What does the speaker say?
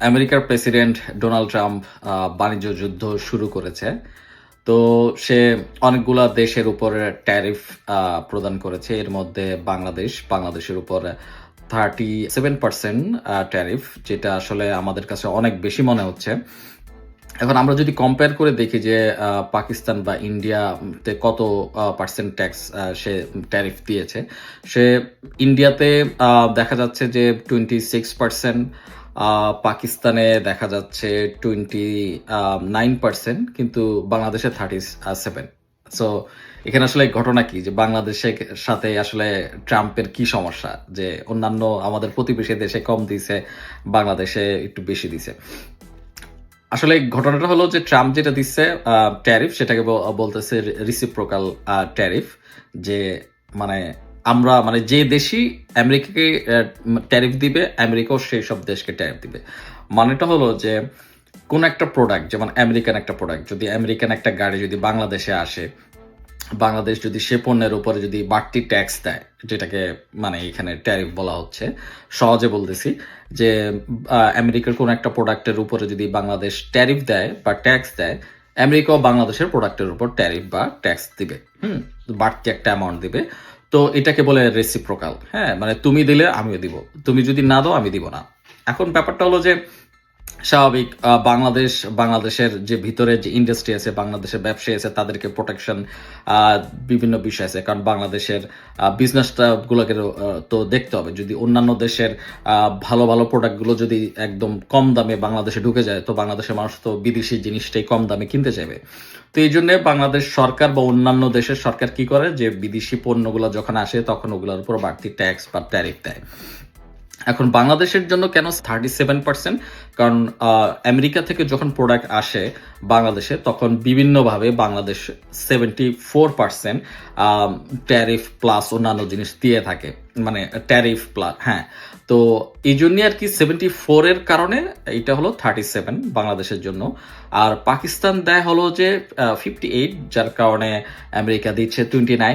আমেরিকার president Donald Trump বাণিজ্য যুদ্ধ শুরু করেছে। তো সে অনেকগুলা দেশের উপরে ট্যারিফ প্রদান করেছে। এর মধ্যে বাংলাদেশ, বাংলাদেশের উপর থার্টি সেভেন পার্সেন্ট ট্যারিফ, যেটা আসলে আমাদের কাছে অনেক বেশি মনে হচ্ছে। এখন আমরা যদি কম্পেয়ার করে দেখি যে পাকিস্তান বা ইন্ডিয়াতে কত পার্সেন্ট ট্যাক্স সে ট্যারিফ দিয়েছে। সে ইন্ডিয়াতে দেখা যাচ্ছে যে টোয়েন্টি সিক্স পার্সেন্ট পাকিস্তানে দেখা যাচ্ছে টোয়েন্টি নাইন পার্সেন্ট কিন্তু বাংলাদেশে থার্টি সেভেন সো এখানে আসলে ঘটনা কি? যে বাংলাদেশের সাথে আসলে ট্রাম্পের কি সমস্যা? যে অন্যান্য আমাদের প্রতিবেশী দেশে কম দিছে, বাংলাদেশে একটু বেশি দিছে। আসলে ঘটনাটা হলো যে ট্রাম্প যেটা দিচ্ছে ট্যারিফ সেটাকে বলতেছে রিসিপ্রোকাল ট্যারিফ যে মানে আমরা মানে যে দেশই আমেরিকাকে ট্যারিফ দিবে, আমেরিকাও সেই সব দেশকে ট্যারিফ দিবে। মানেটা হলো যে, কোন একটা প্রোডাক্ট যেমন আমেরিকান একটা প্রোডাক্ট যদি আমেরিকান একটা গাড়ি যদি বাংলাদেশে আসে, বাংলাদেশ যদি সে পণ্যের উপরে যদি বাড়তি ট্যাক্স দেয়, যেটাকে মানে এখানে ট্যারিফ বলা হচ্ছে, সহজে বলতেছি যে আমেরিকার কোন একটা প্রোডাক্টের উপরে যদি বাংলাদেশ ট্যারিফ দেয় বা ট্যাক্স দেয় আমেরিকাও বাংলাদেশের প্রোডাক্টের উপর ট্যারিফ বা ট্যাক্স দিবে। হুম, বাড়তি একটা অ্যামাউন্ট দিবে। তো এটাকে বলে রেসিপ্রোকাল হ্যাঁ মানে তুমি দিলে আমিও দিব। তুমি যদি না দাও, আমি দিব না। এখন ব্যাপারটা হলো যে স্বাভাবিক বাংলাদেশ, বাংলাদেশের যে ভিতরে যে ইন্ডাস্ট্রি আছে, বাংলাদেশের ব্যবসায়ী আছে, তাদেরকে প্রোটেকশন বিভিন্ন বিষয় আছে। কারণ বাংলাদেশের বিজনেসটা গুলোকে তো দেখতে হবে। যদি অন্যান্য দেশের ভালো ভালো প্রোডাক্টগুলো যদি একদম কম দামে বাংলাদেশে ঢুকে যায়, তো বাংলাদেশের মানুষ তো বিদেশি জিনিসটাই কম দামে কিনতে চাইবে। তো এই জন্য বাংলাদেশ সরকার বা অন্যান্য দেশের সরকার কি করে? যে বিদেশি পণ্যগুলো যখন আসে, তখন ওগুলোর উপর বাড়তি ট্যাক্স বা ট্যারিফ দেয়। এখন বাংলাদেশের জন্য কেন থার্টি সেভেন পার্সেন্ট কারণ আমেরিকা থেকে যখন প্রোডাক্ট আসে বাংলাদেশে, তখন বিভিন্নভাবে Bangladesh seventy four percent tariff plus অন্যান্য জিনিস দিয়ে থাকে। মানে ট্যারিফ প্লাস হ্যাঁ। তো এই জন্য আর কি সেভেন্টি ফোরের কারণে এটা হলো থার্টি সেভেন বাংলাদেশের জন্য। আর পাকিস্তান দেয় হলো যে ফিফটি এইট যার কারণে আমেরিকা দিচ্ছে টোয়েন্টি নাইন